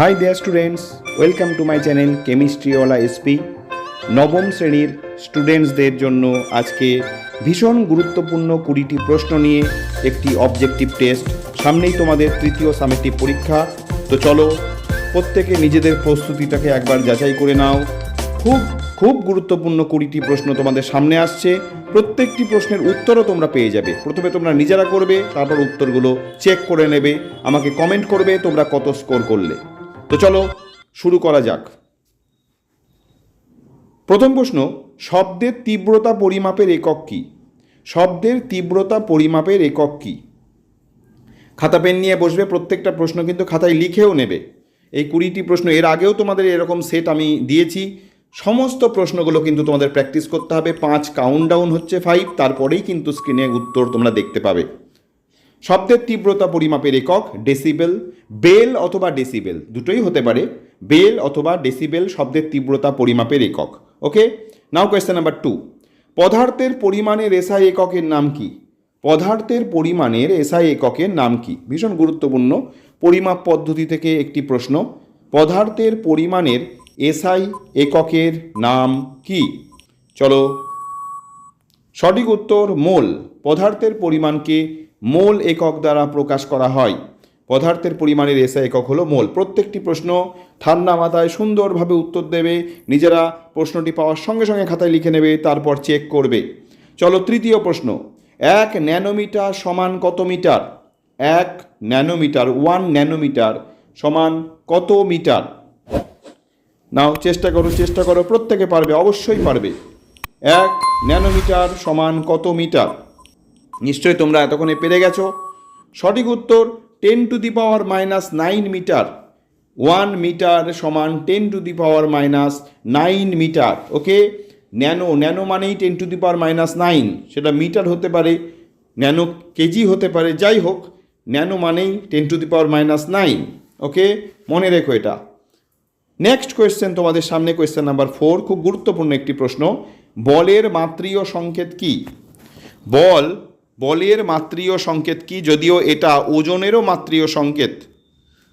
Hi there students welcome to my channel কেমিস্ট্রিওয়ালা SP নবম শ্রেণির স্টুডেন্টসদের জন্য আজকে ভীষণ গুরুত্বপূর্ণ কুড়িটি প্রশ্ন নিয়ে একটি অবজেক্টিভ টেস্ট সামনেই তোমাদের তৃতীয় সামেটিভ পরীক্ষা। তো চলো, প্রত্যেকে নিজেদের প্রস্তুতিটাকে একবার যাচাই করে নাও। খুব খুব গুরুত্বপূর্ণ কুড়িটি প্রশ্ন তোমাদের সামনে আসছে। প্রত্যেকটি প্রশ্নের উত্তরও তোমরা পেয়ে যাবে। প্রথমে তোমরা নিজেরা করবে, তারপর উত্তরগুলো চেক করে নেবে। আমাকে কমেন্ট করবে তোমরা কত স্কোর করলে। তো চলো শুরু করা যাক। প্রথম প্রশ্ন, শব্দের তীব্রতা পরিমাপের একক কী? শব্দের তীব্রতা পরিমাপের একক কী? খাতা পেন নিয়ে বসবে প্রত্যেকটা প্রশ্ন, কিন্তু খাতায় লিখেও নেবে। এই কুড়িটি প্রশ্ন, এর আগেও তোমাদের এরকম সেট আমি দিয়েছি। সমস্ত প্রশ্নগুলো কিন্তু তোমাদের প্র্যাকটিস করতে হবে। পাঁচ কাউন্ট ডাউন হচ্ছে ফাইভ তারপরেই কিন্তু স্ক্রিনে উত্তর তোমরা দেখতে পাবে। শব্দের তীব্রতা পরিমাপের একক ডেসিবেল, বেল অথবা ডেসিবেল, দুটোই হতে পারে। বেল অথবা ডেসিবেল শব্দের তীব্রতা পরিমাপের একক। Okay? Now question number two. পদার্থের পরিমাণের এসআই এককের নাম কি? পদার্থের পরিমাণের এসআই এককের নাম কি? ভীষণ গুরুত্বপূর্ণ পরিমাপ পদ্ধতি থেকে একটি প্রশ্ন। পদার্থের পরিমাণের এসআই এককের নাম কি? চলো সঠিক উত্তর, মোল। পদার্থের পরিমাণকে মোল একক দ্বারা প্রকাশ করা হয়। পদার্থের পরিমাণের এসআই একক হলো মোল। প্রত্যেকটি প্রশ্ন ঠান্ডা মাথায় সুন্দরভাবে উত্তর দেবে। নিজেরা প্রশ্নটি পাওয়ার সঙ্গে সঙ্গে খাতায় লিখে নেবে, তারপর চেক করবে। চলো তৃতীয় প্রশ্ন। এক ন্যানোমিটার সমান কত মিটার? এক ন্যানোমিটার, ওয়ান ন্যানোমিটার সমান কত মিটার? নাও, চেষ্টা করো চেষ্টা করো। প্রত্যেকে পারবে, অবশ্যই পারবে। এক ন্যানোমিটার সমান কত মিটার? নিশ্চয়ই তোমরা এতক্ষণে পেরে গেছো। সঠিক উত্তর ten to the power minus nine metre one metre সমান ten to the power minus nine metre okay nano nano মানেই ten to the power minus nine সেটা মিটার হতে পারে, ন্যানো কেজি হতে পারে, যাই হোক, ন্যানো মানেই ten to the power minus nine okay মনে রেখো এটা। নেক্সট কোয়েশ্চেন তোমাদের সামনে কোয়েশ্চেন নাম্বার ফোর খুব গুরুত্বপূর্ণ একটি প্রশ্ন। বলের মাত্রীয় সংকেত কি? বল বলের মাত্রীয় সংকেত কি? যদিও এটা ওজনেরও মাত্রীয় সংকেত।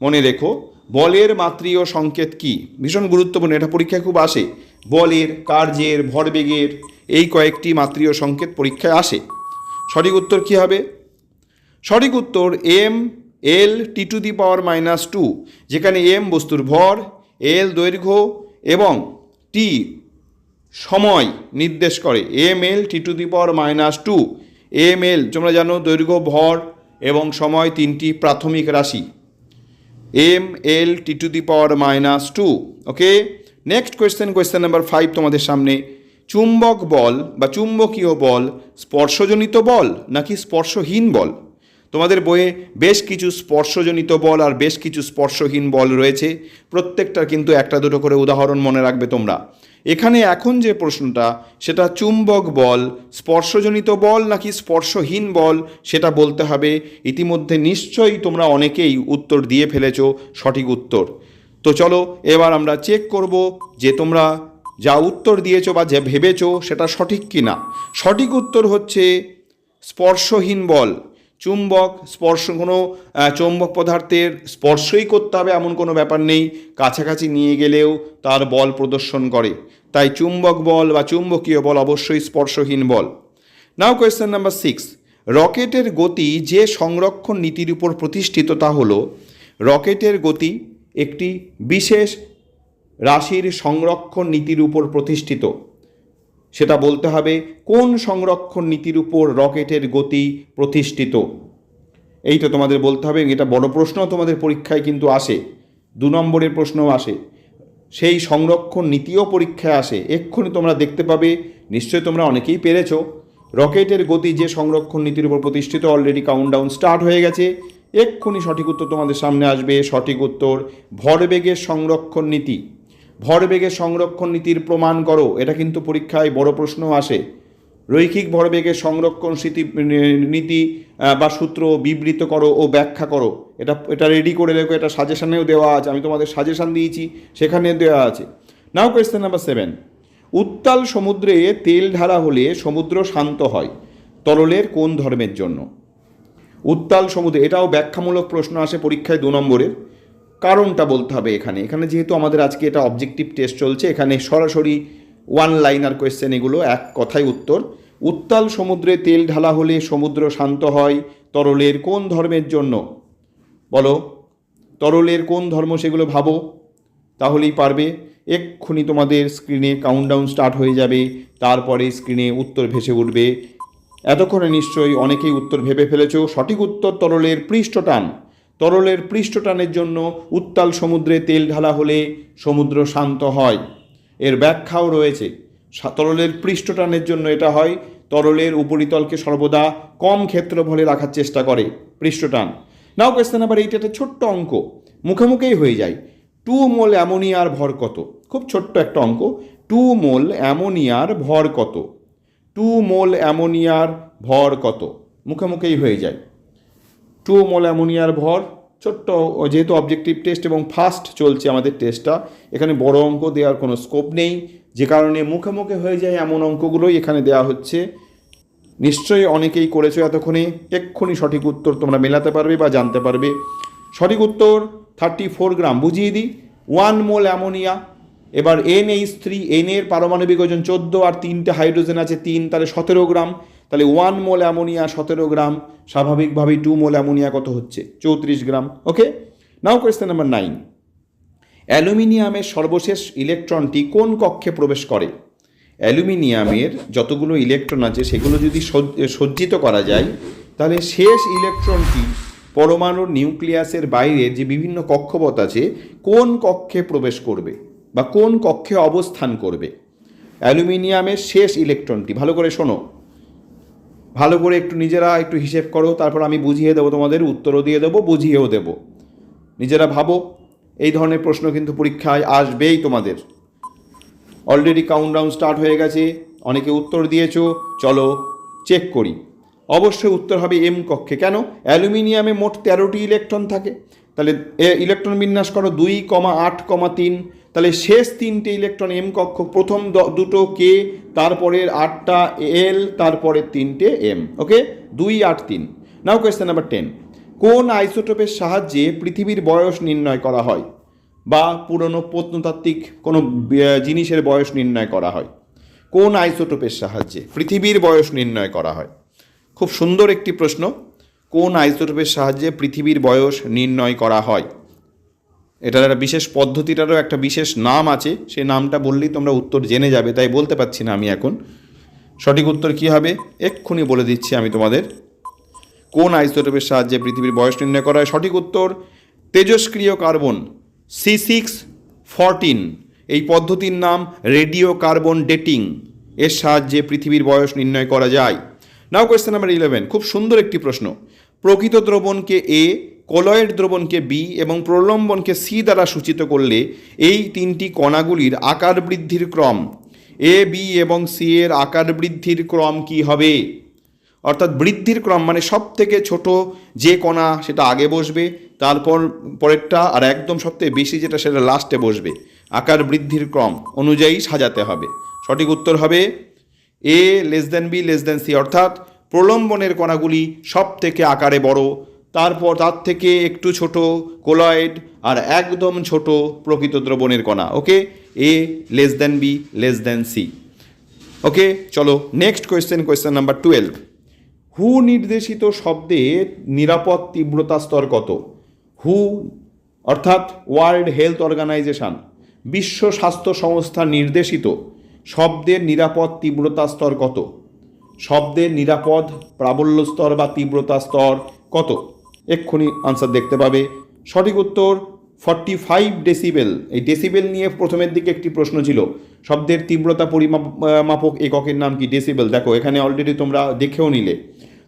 মনে রেখো, বলের মাত্রীয় সংকেত কি? ভীষণ গুরুত্বপূর্ণ, এটা পরীক্ষায় খুব আসে। বলের কার্যের, ভরবেগের এই কয়েকটি মাত্রীয় সংকেত পরীক্ষায় আসে। সঠিক উত্তর কী হবে? সঠিক উত্তর M L T to the power minus two যেখানে এম বস্তুর ভর এল দৈর্ঘ্য এবং টি সময় নির্দেশ করে। M L T to the power minus two M L তোমরা জানো, দৈর্ঘ্য, ভর এবং সময় তিনটি প্রাথমিক রাশি। M L T to the power minus two. Okay next question question number five তোমাদের সামনে। চুম্বক বল বা চুম্বকীয় বল স্পর্শজনিত বল নাকি স্পর্শহীন বল? তোমাদের বইয়ে বেশ কিছু স্পর্শজনিত বল আর বেশ কিছু স্পর্শহীন বল রয়েছে। প্রত্যেকটার কিন্তু একটা দুটো করে উদাহরণ মনে রাখবে তোমরা। এখানে এখন যে প্রশ্নটা, সেটা চুম্বক বল, স্পর্শজনিত বল নাকি স্পর্শহীন বল, সেটা বলতে হবে। ইতিমধ্যে নিশ্চয়ই তোমরা অনেকেই উত্তর দিয়ে ফেলেছ সঠিক উত্তর। তো চলো, এবার আমরা চেক করব যে তোমরা যা উত্তর দিয়েছ বা যে ভেবেছো, সেটা সঠিক কি না সঠিক উত্তর হচ্ছে স্পর্শহীন বল। চুম্বক, স্পর্শ, কোনো চৌম্বক পদার্থের স্পর্শই করতে হবে এমন কোনো ব্যাপার নেই। কাছাকাছি নিয়ে গেলেও তার বল প্রদর্শন করে। তাই চুম্বক বল বা চুম্বকীয় বল অবশ্যই স্পর্শহীন বল। নাও কোয়েশ্চেন নাম্বার সিক্স রকেটের গতি যে সংরক্ষণ নীতির উপর প্রতিষ্ঠিত তা হল, রকেটের গতি একটি বিশেষ রাশির সংরক্ষণ নীতির উপর প্রতিষ্ঠিত। সেটা বলতে হবে কোন সংরক্ষণ নীতির উপর রকেটের গতি প্রতিষ্ঠিত। এইটা তোমাদের বলতে হবে এটা বড় প্রশ্ন তোমাদের পরীক্ষায় কিন্তু আসে। দু নম্বরের প্রশ্নও আসে। সেই সংরক্ষণ নীতিও পরীক্ষায় আসে। এক্ষুনি তোমরা দেখতে পাবে, নিশ্চয়ই তোমরা অনেকেই পেরেছ, রকেটের গতি যে সংরক্ষণ নীতির উপর প্রতিষ্ঠিত অলরেডি কাউন্টডাউন স্টার্ট হয়ে গেছে। এক্ষুনি সঠিক উত্তর তোমাদের সামনে আসবে, সঠিক উত্তর ভরবেগের সংরক্ষণ নীতি। ভরবেগের সংরক্ষণ নীতির প্রমাণ করো, এটা কিন্তু পরীক্ষায় বড় প্রশ্ন আসে। রৈখিক ভরবেগের সংরক্ষণ স্মৃতি নীতি বা সূত্র বিবৃত করো ও ব্যাখ্যা করো। এটা এটা রেডি করে রেখো, এটা সাজেশানেও দেওয়া আছে, আমি তোমাদের সাজেশান দিয়েছি সেখানে দেওয়া আছে। নাও কোয়েশ্চেন নাম্বার সেভেন উত্তাল সমুদ্রে তেল ঢালা হলে সমুদ্র শান্ত হয়, তরলের কোন ধর্মের জন্য? উত্তাল সমুদ্রে, এটাও ব্যাখ্যামূলক প্রশ্ন আসে পরীক্ষায় দু নম্বরের। কারণটা বলতে হবে এখানে। এখানে যেহেতু আমাদের আজকে এটা অবজেক্টিভ টেস্ট চলছে, এখানে সরাসরি ওয়ান লাইনার কোয়েশ্চেন এগুলো, এক কথায় উত্তর। উত্তাল সমুদ্রে তেল ঢালা হলে সমুদ্র শান্ত হয়, তরলের কোন ধর্মের জন্য? বলো, তরলের কোন ধর্ম সেগুলো ভাবো? তাহলেই পারবে। এক্ষুনি তোমাদের স্ক্রিনে কাউন্টডাউন স্টার্ট হয়ে যাবে, তারপরে স্ক্রিনে উত্তর ভেসে উঠবে। এতক্ষণে নিশ্চয়ই অনেকেই উত্তর ভেবে ফেলেছো। সঠিক উত্তর তরলের পৃষ্ঠটান। তরলের পৃষ্ঠটানের জন্য উত্তাল সমুদ্রে তেল ঢালা হলে সমুদ্র শান্ত হয়। এর ব্যাখ্যাও রয়েছে। তরলের পৃষ্ঠটানের জন্য এটা হয়, তরলের উপরিতলকে সর্বদা কম ক্ষেত্রফলে রাখার চেষ্টা করে পৃষ্ঠটান। নাও কোয়েশ্চেন নাম্বার এইটা একটা ছোট্ট অঙ্ক। মুখে মুখেই হয়ে যায়। টু মোল অ্যামোনিয়ার ভর কত? খুব ছোট্ট একটা অঙ্ক। টু মোল অ্যামোনিয়ার ভর কত? টু মোল অ্যামোনিয়ার ভর কত? মুখে মুখেই হয়ে যায়। টু মোল অ্যামোনিয়ার ভর, ছোট্ট যেহেতু অবজেক্টিভ টেস্ট এবং ফাস্ট চলছে আমাদের টেস্টটা এখানে বড় অঙ্ক দেওয়ার কোনো স্কোপ নেই। যে কারণে মুখে মুখে হয়ে যায় এমন অঙ্কগুলোই এখানে দেওয়া হচ্ছে। নিশ্চয়ই অনেকেই করেছ এতক্ষণে, এক্ষুনি সঠিক উত্তর তোমরা মেলাতে পারবে বা জানতে পারবে। সঠিক উত্তর থার্টি ফোর গ্রাম। বুঝিয়ে দিই ওয়ান মোল অ্যামোনিয়া এবার এন এইচ থ্রি এন এর পারমাণবিক ওজন চোদ্দ আর তিনটে হাইড্রোজেন আছে তিন, তাহলে সতেরো গ্রাম। তাহলে ওয়ান মোল অ্যামোনিয়া সতেরো গ্রাম, স্বাভাবিকভাবেই টু মোল অ্যামোনিয়া কত হচ্ছে? চৌত্রিশ gram okay now question number nine অ্যালুমিনিয়ামের সর্বশেষ ইলেকট্রনটি কোন কক্ষে প্রবেশ করে? অ্যালুমিনিয়ামের যতগুলো ইলেকট্রন আছে, সেগুলো যদি সজ্জিত করা যায়, তাহলে শেষ ইলেকট্রনটি পরমাণুর নিউক্লিয়াসের বাইরে যে বিভিন্ন কক্ষপথ আছে, কোন কক্ষে প্রবেশ করবে বা কোন কক্ষে অবস্থান করবে? অ্যালুমিনিয়ামের শেষ ইলেকট্রনটি, ভালো করে শোনো। ভালো করে একটু নিজেরা একটু হিসেব করো, তারপর আমি বুঝিয়ে দেবো তোমাদের, উত্তরও দিয়ে দেবো, বুঝিয়েও দেবো। নিজেরা ভাবো, এই ধরনের প্রশ্ন কিন্তু পরীক্ষায় আসবেই তোমাদের। অলরেডি কাউন্টডাউন স্টার্ট হয়ে গেছে, অনেকে উত্তর দিয়েছ, চলো চেক করি। অবশ্যই উত্তর হবে এম কক্ষে, কেন? অ্যালুমিনিয়ামে মোট তেরোটি ইলেকট্রন থাকে। তাহলে ইলেকট্রন বিন্যাস করো দুই, কমা আট, কমা তিন। তাহলে শেষ তিনটে ইলেকট্রন এম কক্ষ, প্রথম দুটো কে তারপরের আটটা এল তারপরের তিনটে এম ওকে দুই আট তিন। নাও কোয়েশ্চেন নাম্বার টেন কোন আইসোটোপের সাহায্যে পৃথিবীর বয়স নির্ণয় করা হয়? বা পুরনো প্রত্নতাত্ত্বিক কোনো জিনিসের বয়স নির্ণয় করা হয়? কোন আইসোটোপের সাহায্যে পৃথিবীর বয়স নির্ণয় করা হয়? খুব সুন্দর একটি প্রশ্ন। কোন আইসোটোপের সাহায্যে পৃথিবীর বয়স নির্ণয় করা হয়? এটার একটা বিশেষ পদ্ধতিটারও একটা বিশেষ নাম আছে। সেই নামটা বললেই তোমরা উত্তর জেনে যাবে, তাই বলতে পারছি না আমি এখন। সঠিক উত্তর কী হবে? এক্ষুনি বলে দিচ্ছি আমি তোমাদের। কোন আইসোটোপের সাহায্যে পৃথিবীর বয়স নির্ণয় করা হয়? সঠিক উত্তর, তেজস্ক্রিয় কার্বন সি সিক্স ফরটিন। এই পদ্ধতির নাম রেডিও কার্বন ডেটিং। এর সাহায্যে পৃথিবীর বয়স নির্ণয় করা যায়। Now question number eleven. খুব সুন্দর একটি প্রশ্ন। প্রকৃত দ্রবণকে এ কলয়েড দ্রবণকে বি এবং প্রলম্বনকে সি দ্বারা সূচিত করলে এই তিনটি কণাগুলির আকার বৃদ্ধির ক্রম। এ, বি এবং সি এর আকার বৃদ্ধির ক্রম কি হবে? অর্থাৎ বৃদ্ধির ক্রম মানে সব থেকে ছোট যে কণা সেটা আগে বসবে, তারপর পরেরটা আর একদম সবথেকে বেশি যেটা সেটা লাস্টে বসবে। আকার বৃদ্ধির ক্রম অনুযায়ী সাজাতে হবে। সঠিক উত্তর হবে A less than B less than C. অর্থাৎ প্রলম্বনের কণাগুলি সব থেকে আকারে বড় তারপর তার থেকে একটু ছোট কোলয়েড আর একদম ছোট প্রকৃত দ্রবণের কণা, okay? A less than B less than C okay, চলো next question question number twelve হু নির্দেশিত শব্দের নিরাপদ তীব্রতা স্তর কত? হু, অর্থাৎ ওয়ার্ল্ড হেলথ অর্গানাইজেশন, বিশ্ব স্বাস্থ্য সংস্থা নির্দেশিত শব্দের নিরাপদ তীব্রতা স্তর কত? শব্দের নিরাপদ প্রাবল্য স্তর বা তীব্রতা স্তর কত? এক্ষুনি আনসার দেখতে পাবে। সঠিক উত্তর ফর্টি ফাইভ ডেসিবেল এই ডেসিবেল নিয়ে প্রথমের দিকে একটি প্রশ্ন ছিল। শব্দের তীব্রতা পরিমাপ আহ, মাপক এককের নাম কি? ডেসিবেল দেখো এখানে অলরেডি তোমরা দেখেও নিলে।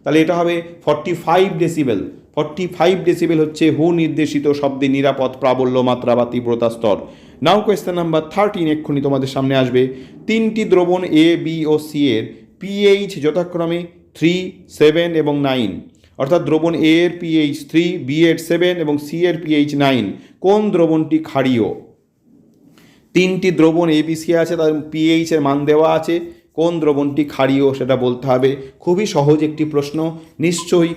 তাহলে এটা হবে forty five decibel forty five decibel হচ্ছে হু নির্দেশিত শব্দের নিরাপদ প্রাবল্য মাত্রা বা তীব্রতা স্তর। নাও কোয়েশ্চেন নাম্বার থার্টিন এক্ষুনি তোমাদের সামনে আসবে। তিনটি দ্রবণ এ বি ও সি এর পিএইচ যথাক্রমে থ্রি সেভেন এবং নাইন অর্থাৎ দ্রবণ এ এর পিএইচ থ্রি বি এর সেভেন এবং সি এর পিএইচ নাইন কোন দ্রবণটি ক্ষারীয়? তিনটি দ্রবণ এবিসি আছে, তার পিএইচ এর মান দেওয়া আছে। কোন দ্রবণটি ক্ষারীয় সেটা বলতে হবে। খুবই সহজ একটি প্রশ্ন, নিশ্চয়ই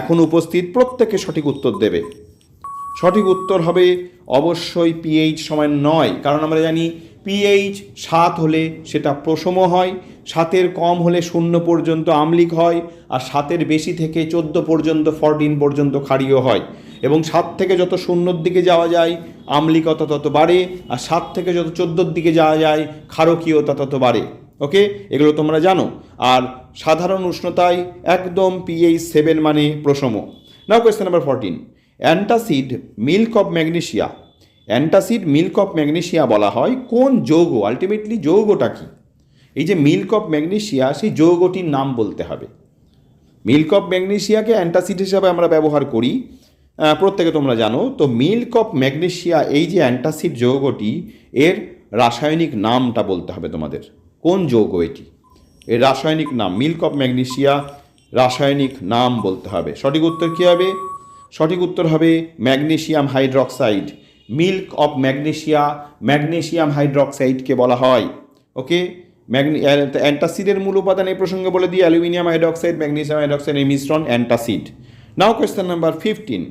এখন উপস্থিত, প্রত্যেকে সঠিক উত্তর দেবে। সঠিক উত্তর হবে অবশ্যই পিএইচ সমান নয়, কারণ আমরা জানি পিএইচ সাত হলে সেটা প্রশম হয়, সাতের কম হলে শূন্য পর্যন্ত আমলিক হয় আর সাতের বেশি থেকে চোদ্দ পর্যন্ত ফরটিন পর্যন্ত ক্ষারীয় হয়। এবং সাত থেকে যত শূন্যর দিকে যাওয়া যায়, আমলিকতা তত বাড়ে আর সাত থেকে যত চোদ্দোর দিকে যাওয়া যায়, ক্ষারকীয়তা তত বাড়ে। ওকে? এগুলো তোমরা জানো। আর সাধারণ উষ্ণতায় একদম পিএইচ সেভেন মানে প্রশম now question number fourteen antacid milk of magnesia antacid milk of magnesia বলা হয়। কোন যৌগ? আলটিমেটলি যৌগটা কি? এই যে মিল্ক অফ ম্যাগনেশিয়া, সেই যৌগটির নাম বলতে হবে। মিল্ক অফ ম্যাগনেশিয়াকে অ্যান্টাসিড হিসাবে আমরা ব্যবহার করি। প্রত্যেকে তোমরা জানো। তো মিল্ক অফ ম্যাগনেশিয়া, এই যে অ্যান্টাসিড যৌগটি, এর রাসায়নিক নামটা বলতে হবে তোমাদের। কোন যৌগ এটি? এর রাসায়নিক নাম, মিল্ক অফ ম্যাগনেশিয়া রাসায়নিক নাম বলতে হবে। সঠিক উত্তর কী হবে? সঠিক উত্তর হবে magnesium hydroxide. Milk of magnesia, magnesium হাইড্রক্সাইডকে বলা হয়। ওকে? অ্যান্টাসিডের মূল উপাদান এই প্রসঙ্গে বলে দিই, অ্যালুমিনিয়াম হাইড্রক্সাইড ম্যাগনেসিয়াম হাইড্রক্সাইড, এই মিশ্রণ antacid. Now question number fifteen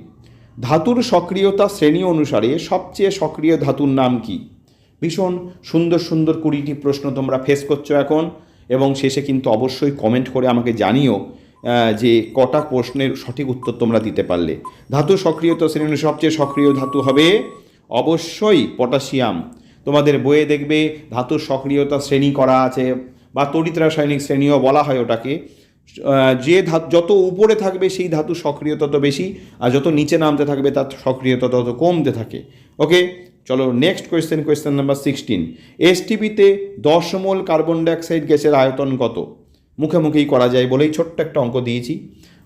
ধাতুর সক্রিয়তা শ্রেণি অনুসারে সবচেয়ে সক্রিয় ধাতুর নাম কি? ভীষণ সুন্দর সুন্দর কুড়িটি প্রশ্ন তোমরা ফেস করছ এখন, এবং শেষে কিন্তু অবশ্যই কমেন্ট করে আমাকে জানিও যে কটা প্রশ্নের সঠিক উত্তর তোমরা দিতে পারলে। ধাতু সক্রিয়তা শ্রেণি সবচেয়ে সক্রিয় ধাতু হবে অবশ্যই পটাশিয়াম। তোমাদের বইয়ে দেখবে ধাতুর সক্রিয়তা শ্রেণি করা আছে, বা তড়িৎ রাসায়নিক শ্রেণীও বলা হয় ওটাকে। যে ধাতু যত উপরে থাকবে সেই ধাতু সক্রিয়তা তত বেশি, আর যত নিচে নামতে থাকবে তার সক্রিয়তা তত কমতে থাকে। ওকে? চলো next question question number sixteen এসটিপিতে দশ মোল কার্বন ডাইঅক্সাইড গ্যাসের আয়তন কত? মুখে মুখেই করা যায় বলেই ছোট্ট একটা অঙ্ক দিয়েছি।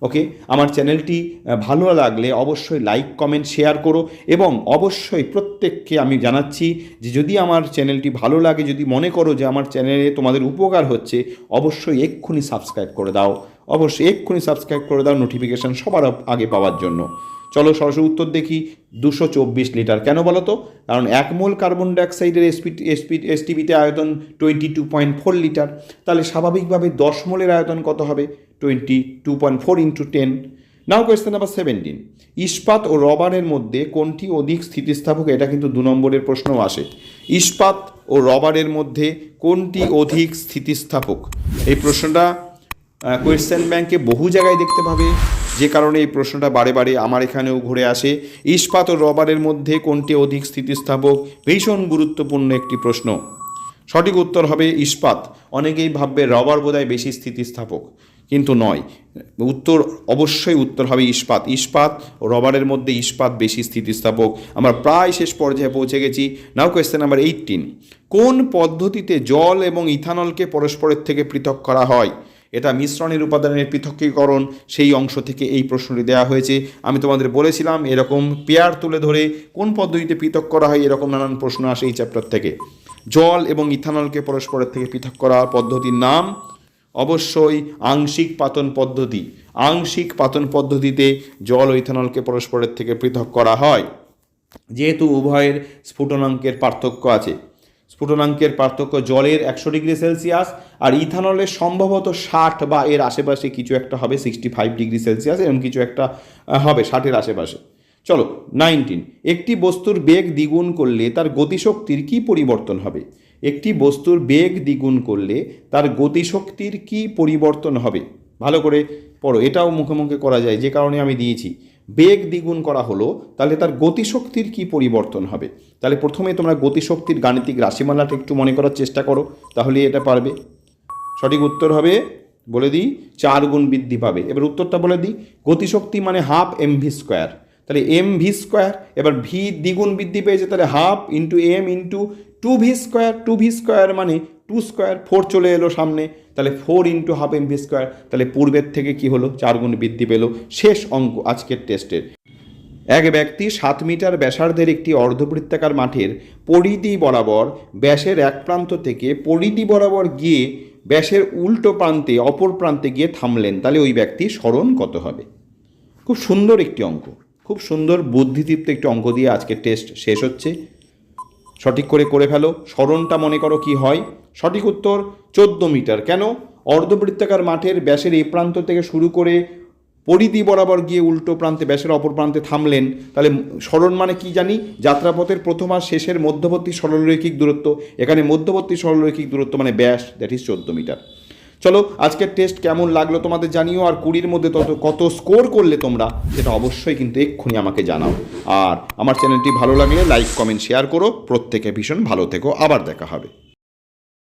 ওকে আমার চ্যানেলটি ভালো লাগলে অবশ্যই লাইক কমেন্ট শেয়ার করো এবং অবশ্যই প্রত্যেককে আমি জানাচ্ছি যে যদি আমার চ্যানেলটি ভালো লাগে, যদি মনে করো যে আমার চ্যানেলে তোমাদের উপকার হচ্ছে, অবশ্যই এক্ষুনি সাবস্ক্রাইব করে দাও। অবশ্যই এক্ষুনি সাবস্ক্রাইব করে দাও নোটিফিকেশান সবার আগে পাওয়ার জন্য। চলো সরাসরি উত্তর দেখি, দুশো চব্বিশ লিটার। কেন বলো তো? কারণ এক মোল কার্বন ডাইঅক্সাইডের এসপি এসপি এসটিপিতে আয়তন twenty two point four litre. তাহলে স্বাভাবিকভাবে দশ মোলের আয়তন কত হবে? Twenty two point four into ten now question number seventeen ইস্পাত ও রবারের মধ্যে কোনটি অধিক স্থিতিস্থাপক? এটা কিন্তু দু নম্বরের প্রশ্নও আসে। ইস্পাত ও রবারের মধ্যে কোনটি অধিক স্থিতিস্থাপক? এই প্রশ্নটা কোয়েশ্চেন ব্যাংকে বহু জায়গায় দেখতে পাবে। যে কারণে এই প্রশ্নটা বারে বারে আমার এখানেও ঘুরে আসে। ইস্পাত ও রবারের মধ্যে কোনটি অধিক স্থিতিস্থাপক? ভীষণ গুরুত্বপূর্ণ একটি প্রশ্ন। সঠিক উত্তর হবে ইস্পাত। অনেকেই ভাববে রবার বোধহয় বেশি স্থিতিস্থাপক, কিন্তু নয়। উত্তর, অবশ্যই উত্তর হবে ইস্পাত। ইস্পাত ও রবারের মধ্যে ইস্পাত বেশি স্থিতিস্থাপক। আমরা প্রায় শেষ পর্যায়ে পৌঁছে গেছি। নাও কোয়েশ্চেন নাম্বার এইটিন কোন পদ্ধতিতে জল এবং ইথানলকে পরস্পরের থেকে পৃথক করা হয়? এটা মিশ্রণের উপাদানের পৃথকীকরণ, সেই অংশ থেকে এই প্রশ্নটি দেওয়া হয়েছে। আমি তোমাদের বলেছিলাম, এরকম পেয়ার তুলে ধরে কোন পদ্ধতিতে পৃথক করা হয়, এরকম নানান প্রশ্ন আসে এই চ্যাপ্টার থেকে। জল এবং ইথানলকে পরস্পরের থেকে পৃথক করা পদ্ধতির নাম অবশ্যই আংশিক পাতন পদ্ধতি। আংশিক পাতন পদ্ধতিতে জল ও ইথানলকে পরস্পরের থেকে পৃথক করা হয়। যেহেতু উভয়ের স্ফুটনাঙ্কের পার্থক্য আছে। স্ফুটনাঙ্কের পার্থক্য জলের একশো ডিগ্রি সেলসিয়াস আর ইথানলের সম্ভবত ষাট বা এর আশেপাশে কিছু একটা হবে সিক্সটি ফাইভ ডিগ্রি সেলসিয়াস এরকম কিছু একটা হবে ষাটের আশেপাশে। চলো, নাইনটিন। একটি বস্তুর বেগ দ্বিগুণ করলে তার গতিশক্তির কি পরিবর্তন হবে? একটি বস্তুর বেগ দ্বিগুণ করলে তার গতিশক্তির কি পরিবর্তন হবে? ভালো করে পড়ো, এটাও মুখে মুখে করা যায়, যে কারণে আমি দিয়েছি। বেগ দ্বিগুণ করা হলো, তাহলে তার গতিশক্তির কি পরিবর্তন হবে? তাহলে প্রথমে তোমরা গতিশক্তির গাণিতিক রাশিমালাটা একটু মনে করার চেষ্টা করো তাহলে এটা পারবে। সঠিক উত্তর হবে, বলে দিই, চার গুণ বৃদ্ধি পাবে। এবার উত্তরটা বলে দিই, গতিশক্তি মানে হাফ এম ভি স্কোয়ার। তাহলে এম ভি স্কোয়ার, এবার ভি দ্বিগুণ বৃদ্ধি পেয়েছে, তাহলে half into M into two V square. Two V square মানে টু স্কোয়ার ফোর চলে এলো সামনে, তাহলে four into half M V square তাহলে পূর্বের থেকে কি হলো? চার গুণ বৃদ্ধি পেল। শেষ অঙ্ক আজকের টেস্টের এক ব্যক্তি সাত মিটার ব্যাসার্ধের একটি অর্ধবৃত্তাকার মাঠের পরিধি বরাবর ব্যাসের এক প্রান্ত থেকে পরিধি বরাবর গিয়ে ব্যাসের উল্টো প্রান্তে, অপর প্রান্তে গিয়ে থামলেন। তাহলে ওই ব্যক্তি স্মরণ কত হবে? খুব সুন্দর একটি অঙ্ক। খুব সুন্দর বুদ্ধিদীপ্ত একটি অঙ্ক দিয়ে আজকের টেস্ট শেষ হচ্ছে। সঠিক করে করে ফেলো। স্মরণটা মনে করো কি হয়? সঠিক উত্তর চোদ্দ মিটার। কেন? অর্ধবৃত্তাকার মাঠের ব্যাসের এই প্রান্ত থেকে শুরু করে পরিধি বরাবর গিয়ে উল্টো প্রান্তে, ব্যাসের অপর প্রান্তে থামলেন। তাহলে সরণ মানে কি জানি? যাত্রাপথের প্রথম আর শেষের মধ্যবর্তী সরলরৈখিক দূরত্ব। এখানে মধ্যবর্তী সরলরৈখিক দূরত্ব মানে ব্যাস দ্যাট ইজ চোদ্দ মিটার। চলো, আজকের টেস্ট কেমন লাগল তোমাদের জানিও, আর কুড়ির মধ্যে তত, কত স্কোর করলে তোমরা, সেটা অবশ্যই কিন্তু এক্ষুনি আমাকে জানাও। আর আমার চ্যানেলটি ভালো লাগলে লাইক কমেন্ট শেয়ার করো। প্রত্যেকে ভীষণ ভালো থেকো। আবার দেখা হবে।